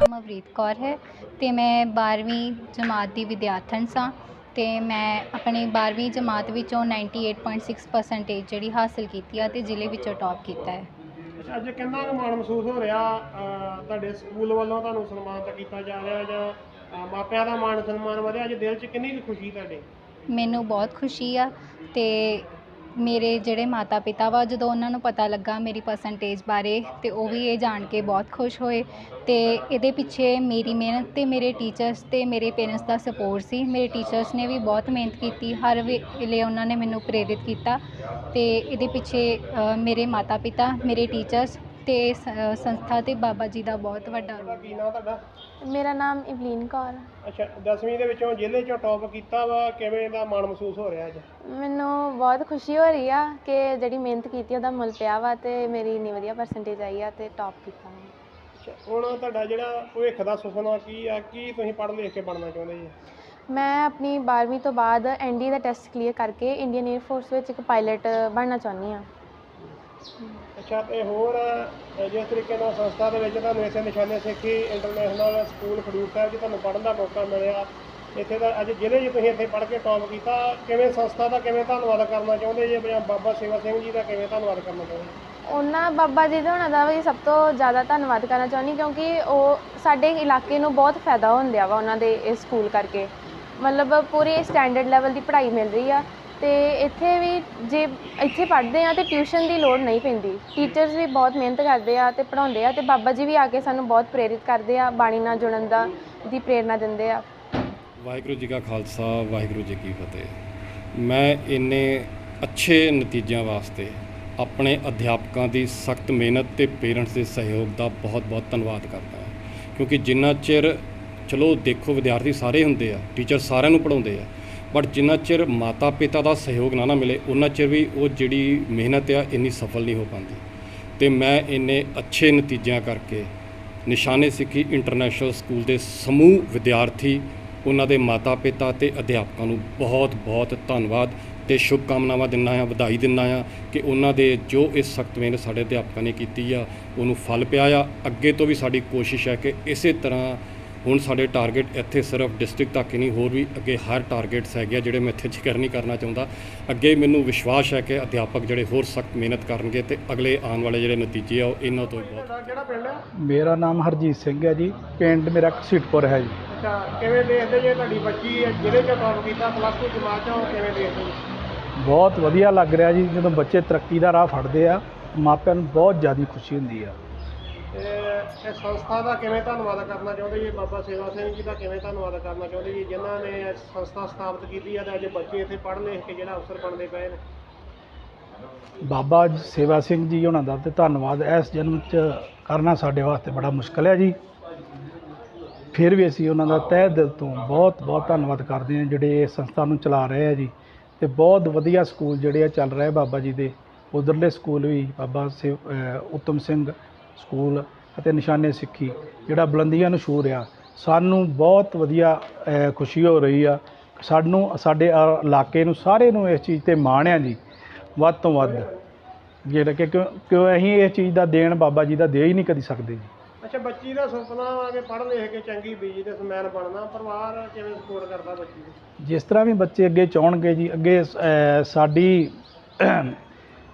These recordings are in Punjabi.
ਜਸਪ੍ਰੀਤ ਕੌਰ ਹੈ ਤੇ ਮੈਂ 12ਵੀਂ ਜਮਾਤ ਦੀ ਵਿਦਿਆਰਥਣ ਸਾਂ ਤੇ ਮੈਂ ਆਪਣੀ 12ਵੀਂ ਜਮਾਤ ਵਿੱਚੋਂ 98.6 ਪਰਸੈਂਟੇਜ ਜਿਹੜੀ ਹਾਸਲ ਕੀਤੀ ਆ ਤੇ ਜ਼ਿਲ੍ਹੇ ਵਿੱਚੋਂ ਟੌਪ ਕੀਤਾ ਹੈ। ਅੱਛਾ ਅੱਜ ਕਿੰਨਾ ਕੁ ਮਾਣ ਮਹਿਸੂਸ ਹੋ ਰਿਹਾ ਤੁਹਾਡੇ ਸਕੂਲ ਵੱਲੋਂ ਤੁਹਾਨੂੰ ਸਨਮਾਨਿਤ ਕੀਤਾ ਜਾ ਰਿਹਾ ਜਾਂ ਮਾਪਿਆਂ ਦਾ ਮਾਣ ਸਨਮਾਨ ਵਧਿਆ? ਅੱਜ ਦਿਲ 'ਚ ਕਿੰਨੀ ਕੁ ਖੁਸ਼ੀ ਤੁਹਾਡੇ? ਮੈਨੂੰ ਬਹੁਤ ਖੁਸ਼ੀ ਆ ਤੇ ਮੇਰੇ ਜਿਹੜੇ ਮਾਤਾ ਪਿਤਾ ਵਾ, ਜਦੋਂ ਉਹਨਾਂ ਨੂੰ ਪਤਾ ਲੱਗਾ ਮੇਰੀ ਪਰਸੈਂਟੇਜ ਬਾਰੇ ਅਤੇ ਉਹ ਵੀ ਇਹ ਜਾਣ ਕੇ ਬਹੁਤ ਖੁਸ਼ ਹੋਏ। ਅਤੇ ਇਹਦੇ ਪਿੱਛੇ ਮੇਰੀ ਮਿਹਨਤ ਅਤੇ ਮੇਰੇ ਟੀਚਰਸ ਅਤੇ ਮੇਰੇ ਪੇਰੈਂਟਸ ਦਾ ਸਪੋਰਟ ਸੀ। ਮੇਰੇ ਟੀਚਰਸ ਨੇ ਵੀ ਬਹੁਤ ਮਿਹਨਤ ਕੀਤੀ, ਹਰ ਵੇਲੇ ਉਹਨਾਂ ਨੇ ਮੈਨੂੰ ਪ੍ਰੇਰਿਤ ਕੀਤਾ। ਅਤੇ ਇਹਦੇ ਪਿੱਛੇ ਮੇਰੇ ਮਾਤਾ ਪਿਤਾ ਮੇਰੇ ਟੀਚਰਸ ਤੇ ਸ- ਅ, ਸੰਸਥਾ ਤੇ ਬਾਬਾ ਜੀ ਦਾ ਬਹੁਤ ਵੱਡਾ ਤੁਹਾਡਾ ਕੀ ਨਾਮ ਤੁਹਾਡਾ? ਮੇਰਾ ਨਾਮ ਇਵਲੀਨ ਕੌਰ ਅੱਛਾ 10ਵੀਂ ਦੇ ਵਿੱਚੋਂ ਜ਼ਿਲ੍ਹੇ 'ਚੋਂ ਟੌਪ ਕੀਤਾ ਵਾ ਕਿਵੇਂ ਦਾ ਮਾਣ ਮਹਿਸੂਸ ਹੋ ਰਿਹਾ ਅੱਜ? ਮੈਨੂੰ ਬਹੁਤ ਖੁਸ਼ੀ ਹੋ ਰਹੀ ਆ ਕਿ ਜਿਹੜੀ ਮਿਹਨਤ ਕੀਤੀ ਉਹਦਾ ਮੁੱਲ ਪਿਆ ਵਾ ਤੇ ਮੇਰੀ ਇੰਨੀ ਵਧੀਆ ਪਰਸੈਂਟੇਜ ਆਈ ਆ ਤੇ ਟੌਪ ਕੀਤਾ ਮੈਂ ਅੱਛਾ ਹੁਣ ਤੁਹਾਡਾ ਜਿਹੜਾ ਭਵਿੱਖ ਦਾ ਸੁਪਨਾ ਕੀ ਆ? ਕੀ ਤੁਸੀਂ ਪੜ੍ਹ ਲਿਖ ਕੇ ਬਣਨਾ ਚਾਹੁੰਦੇ ਜੀ? ਮੈਂ ਆਪਣੀ 12ਵੀਂ ਤੋਂ ਬਾਅਦ ਐਨਡੀ ਦਾ ਟੈਸਟ ਕਲੀਅਰ ਕਰਕੇ ਇੰਡੀਅਨ 에ਅਰ ਫੋਰਸ ਵਿੱਚ ਇੱਕ ਪਾਇਲਟ ਬਣਨਾ ਚਾਹੁੰਦੀ ਆ। ਅੱਛਾ ਤੇ ਹੋਰ ਅਹ, ਜਿਸ ਤਰੀਕੇ ਨਾਲ ਸੰਸਥਾ ਦੇ ਵਿੱਚ ਤੁਹਾਨੂੰ ਇਸੇ ਨਿਸ਼ਾਨੇ ਸਿੱਖੀ ਇੰਟਰਨੈਸ਼ਨਲ ਸਕੂਲ ਖਡੂਰ ਸਾਹਿਬ 'ਚ ਤੁਹਾਨੂੰ ਪੜ੍ਹਨ ਦਾ ਮੌਕਾ ਮਿਲਿਆ। ਇੱਥੇ ਦਾ ਅੱਜ ਜ਼ਿਲ੍ਹੇ 'ਚ ਤੁਸੀਂ ਇੱਥੇ ਪੜ੍ਹ ਕੇ ਟੌਪ ਕੀਤਾ। ਕਿਵੇਂ ਸੰਸਥਾ ਦਾ ਕਿਵੇਂ ਧੰਨਵਾਦ ਕਰਨਾ ਚਾਹੁੰਦੇ ਜੀ? ਜਾਂ ਬਾਬਾ ਸੇਵਾ ਸਿੰਘ ਜੀ ਦਾ ਕਿਵੇਂ ਧੰਨਵਾਦ ਕਰਨਾ ਚਾਹੁੰਦੇ? ਉਹਨਾਂ ਬਾਬਾ ਜੀ ਦੇ ਹੋਣਾ ਦਾ ਵੀ ਸਭ ਤੋਂ ਜ਼ਿਆਦਾ ਧੰਨਵਾਦ ਕਰਨਾ ਚਾਹੁੰਦੀ ਕਿਉਂਕਿ ਉਹ ਸਾਡੇ ਇਲਾਕੇ ਨੂੰ ਬਹੁਤ ਫਾਇਦਾ ਹੁੰਦਿਆ ਵਾ ਉਹਨਾਂ ਦੇ ਇਸ ਸਕੂਲ ਕਰਕੇ। ਮਤਲਬ ਪੂਰੇ ਸਟੈਂਡਰਡ ਲੈਵਲ ਦੀ ਪੜ੍ਹਾਈ ਮਿਲ ਰਹੀ ਆ। ਤੇ ਇੱਥੇ ਵੀ ਜੇ ਇੱਥੇ ਪੜ੍ਹਦੇ ਆ ਤੇ ਟਿਊਸ਼ਨ ਦੀ ਲੋੜ ਨਹੀਂ ਪੈਂਦੀ। ਟੀਚਰਸ ਵੀ ਬਹੁਤ ਮਿਹਨਤ ਕਰਦੇ ਆ ਤੇ ਪੜ੍ਹਾਉਂਦੇ ਆ ਤੇ ਬਾਬਾ ਜੀ ਵੀ ਆ ਕੇ ਸਾਨੂੰ ਬਹੁਤ ਪ੍ਰੇਰਿਤ ਕਰਦੇ ਆ, ਬਾਣੀ ਨਾਲ ਜੁੜਨ ਦਾ ਦੀ ਪ੍ਰੇਰਨਾ ਦਿੰਦੇ ਆ। ਵਾਹਿਗੁਰੂ ਜੀ ਕਾ ਖਾਲਸਾ, ਵਾਹਿਗੁਰੂ ਜੀ ਕੀ ਫਤਿਹ। ਮੈਂ ਇੰਨੇ ਅੱਛੇ ਨਤੀਜਿਆਂ ਵਾਸਤੇ ਆਪਣੇ ਅਧਿਆਪਕਾਂ ਦੀ ਸਖਤ ਮਿਹਨਤ ਤੇ ਪੇਰੈਂਟਸ ਦੇ ਸਹਿਯੋਗ ਦਾ ਬਹੁਤ-ਬਹੁਤ ਧੰਨਵਾਦ ਕਰਦਾ ਹਾਂ। ਕਿਉਂਕਿ ਜਿੰਨਾ ਚਿਰ, ਚਲੋ ਦੇਖੋ ਵਿਦਿਆਰਥੀ ਸਾਰੇ ਹੁੰਦੇ ਆ, ਟੀਚਰ ਸਾਰਿਆਂ ਨੂੰ ਪੜਾਉਂਦੇ ਆ ਬਟ ਜਿੰਨਾ ਚਿਰ ਮਾਤਾ ਪਿਤਾ ਦਾ ਸਹਿਯੋਗ ਨਾ ਨਾ ਮਿਲੇ ਉਹਨਾਂ ਚਿਰ ਵੀ ਉਹ ਜਿਹੜੀ ਮਿਹਨਤ ਆ, ਇੰਨੀ ਸਫਲ ਨਹੀਂ ਹੋ ਪਾਉਂਦੀ। ਤੇ ਮੈਂ ਇੰਨੇ ਅੱਛੇ ਨਤੀਜਿਆਂ ਕਰਕੇ ਨਿਸ਼ਾਨੇ ਸਿੱਖੀ ਇੰਟਰਨੈਸ਼ਨਲ ਸਕੂਲ ਦੇ ਸਮੂਹ ਵਿਦਿਆਰਥੀ, ਉਹਨਾਂ ਦੇ ਮਾਤਾ ਪਿਤਾ ਤੇ ਅਧਿਆਪਕਾਂ ਨੂੰ ਬਹੁਤ ਬਹੁਤ ਧੰਨਵਾਦ ਤੇ ਸ਼ੁਭ ਕਾਮਨਾਵਾਂ ਦਿੰਦਾ ਹਾਂ, ਵਧਾਈ ਦਿੰਦਾ ਹਾਂ ਕਿ ਉਹਨਾਂ ਦੇ ਜੋ ਇਸ ਸਖਤ ਮਿਹਨਤ ਸਾਡੇ ਅਧਿਆਪਕਾਂ ਨੇ ਕੀਤੀ ਆ, ਉਹਨੂੰ ਫਲ ਪਿਆ ਆ। ਅੱਗੇ ਤੋਂ ਵੀ ਸਾਡੀ ਕੋਸ਼ਿਸ਼ ਹੈ ਕਿ ਇਸੇ ਤਰ੍ਹਾਂ ਹੁਣ ਸਾਡੇ ਟਾਰਗੇਟ ਇੱਥੇ ਸਿਰਫ ਡਿਸਟ੍ਰਿਕਟ ਤੱਕ ਹੀ ਨਹੀਂ ਹੋਰ ਵੀ ਅੱਗੇ ਹਰ ਟਾਰਗੇਟਸ ਹੈਗੇ ਆ ਜਿਹੜੇ ਮੈਂ ਇੱਥੇ ਜ਼ਿਕਰ ਨਹੀਂ ਕਰਨਾ ਚਾਹੁੰਦਾ। ਅੱਗੇ ਮੈਨੂੰ ਵਿਸ਼ਵਾਸ ਹੈ ਕਿ ਅਧਿਆਪਕ ਜਿਹੜੇ ਹੋਰ ਸਖਤ ਮਿਹਨਤ ਕਰਨਗੇ ਤੇ ਅਗਲੇ ਆਉਣ ਵਾਲੇ ਜਿਹੜੇ ਨਤੀਜੇ ਆ ਉਹ ਇਹਨਾਂ ਤੋਂ ਬਹੁਤ ਕਿਹੜਾ ਪਿੰਡ ਹੈ ਮੇਰਾ ਨਾਮ ਹਰਜੀਤ ਸਿੰਘ ਹੈ ਜੀ ਪਿੰਡ ਮੇਰਾ ਘਸੀਟਪੁਰ ਹੈ ਜੀ। ਅੱਛਾ ਕਿਵੇਂ ਦੇਖਦੇ ਜੇ ਤੁਹਾਡੀ ਬੱਚੀ ਜ਼ਿਲ੍ਹੇ 'ਚ ਟੌਪ ਕੀਤਾ ਪਲੱਸ 2 ਜਮਾਤ 'ਚੋਂ ਕਿਵੇਂ ਦੇਖਦੇ ਜੀ? ਬਹੁਤ ਵਧੀਆ ਲੱਗ ਰਿਹਾ ਜੀ ਜਦੋਂ ਬੱਚੇ ਤਰੱਕੀ ਦਾ ਰਾਹ ਫੜਦੇ ਆ ਮਾਪਿਆਂ ਨੂੰ ਬਹੁਤ ਜ਼ਿਆਦਾ ਖੁਸ਼ੀ ਹੁੰਦੀ ਆ। ਤੇ ਇਹ ਸੰਸਥਾ ਦਾ ਕਿਵੇਂ ਧੰਨਵਾਦ ਕਰਨਾ ਚਾਹੁੰਦੇ ਜੀ? ਬਾਬਾ ਸੇਵਾ ਸਿੰਘ ਜੀ ਦਾ ਕਿਵੇਂ ਧੰਨਵਾਦ ਕਰਨਾ ਚਾਹੁੰਦੇ ਜੀ? ਜਿਨ੍ਹਾਂ ਨੇ ਇਹ ਸੰਸਥਾ ਸਥਾਪਿਤ ਕੀਤੀ ਹੈ ਤੇ ਅੱਜ ਬੱਚੇ ਇੱਥੇ ਪੜ੍ਹ ਲਿਖ ਕੇ ਜਿਹੜਾ ਅਫਸਰ ਬਣਦੇ ਪਏ ਨੇ। ਬਾਬਾ ਸੇਵਾ ਸਿੰਘ ਜੀ, ਉਹਨਾਂ ਦਾ ਤੇ ਧੰਨਵਾਦ। ਇਸ ਜਨਮ 'ਚ ਕਰਨਾ ਸਾਡੇ ਵਾਸਤੇ ਬੜਾ ਮੁਸ਼ਕਲ ਹੈ ਜੀ। ਫਿਰ ਵੀ ਅਸੀਂ ਉਹਨਾਂ ਦਾ ਤਹਿ ਦਿਲ ਤੋਂ ਬਹੁਤ ਬਹੁਤ ਧੰਨਵਾਦ ਕਰਦੇ ਹਾਂ ਜਿਹੜੇ ਇਸ ਸੰਸਥਾ ਨੂੰ ਚਲਾ ਰਹੇ ਆ ਜੀ। ਤੇ ਬਹੁਤ ਵਧੀਆ ਸਕੂਲ ਜਿਹੜੇ ਆ ਚੱਲ ਰਹੇ ਬਾਬਾ ਜੀ ਦੇ। ਉਧਰਲੇ ਸਕੂਲ ਵੀ ਬਾਬਾ ਸੇ ਉੱਤਮ ਸਿੰਘ ਸਕੂਲ ਅਤੇ ਨਿਸ਼ਾਨੇ ਸਿੱਖੀ ਜਿਹੜਾ ਬੁਲੰਦੀਆਂ ਨੂੰ ਛੂਹ ਰਿਹਾ। ਸਾਨੂੰ ਬਹੁਤ ਵਧੀਆ ਖੁਸ਼ੀ ਹੋ ਰਹੀ ਆ। ਸਾਨੂੰ ਸਾਡੇ ਇਲਾਕੇ ਨੂੰ ਸਾਰੇ ਨੂੰ ਇਸ ਚੀਜ਼ ਤੇ ਮਾਣ ਆ ਜੀ ਵੱਧ ਤੋਂ ਵੱਧ। ਜਿਹੜਾ ਕਿ ਕਿਉਂ ਅਸੀਂ ਇਸ ਚੀਜ਼ ਦਾ ਦੇਣ ਬਾਬਾ ਜੀ ਦਾ ਦੇ ਹੀ ਨਹੀਂ ਕਦੀ ਸਕਦੇ ਜੀ। ਅੱਛਾ ਬੱਚੀ ਦਾ ਸੁਪਨਾ ਆ ਕਿ ਪੜ੍ਹ ਲਿਖ ਕੇ ਚੰਗੀ ਬਿਜ਼ਨਸਮੈਨ ਬਣਨਾ। ਪਰਿਵਾਰ ਕਿਵੇਂ ਸਪੋਰਟ ਕਰਦਾ ਬੱਚੀ ਜਿਸ ਤਰ੍ਹਾਂ ਵੀ ਬੱਚੇ ਅੱਗੇ ਚਾਹਣਗੇ ਜੀ ਅੱਗੇ ਸਾਡੀ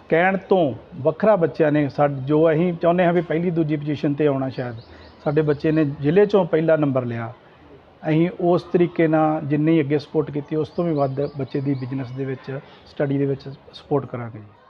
ਕਹਿਣ ਤੋਂ ਵੱਖਰਾ ਬੱਚਿਆਂ ਨੇ ਸਾ ਜੋ ਅਸੀਂ ਚਾਹੁੰਦੇ ਹਾਂ ਵੀ ਪਹਿਲੀ ਦੂਜੀ ਪੋਜੀਸ਼ਨ ਤੇ ਆਉਣਾ ਸ਼ਾਇਦ, ਸਾਡੇ ਬੱਚੇ ਨੇ ਜ਼ਿਲ੍ਹੇ ਚੋਂ ਪਹਿਲਾ ਨੰਬਰ ਲਿਆ। ਅਸੀਂ ਉਸ ਤਰੀਕੇ ਨਾਲ ਜਿੰਨੀ ਅੱਗੇ ਸਪੋਰਟ ਕੀਤੀ, ਉਸ ਤੋਂ ਵੀ ਵੱਧ ਬੱਚੇ ਦੀ ਬਿਜ਼ਨਸ ਦੇ ਵਿੱਚ ਸਟੱਡੀ ਦੇ ਵਿੱਚ ਸਪੋਰਟ ਕਰਾਂਗੇ ਜੀ।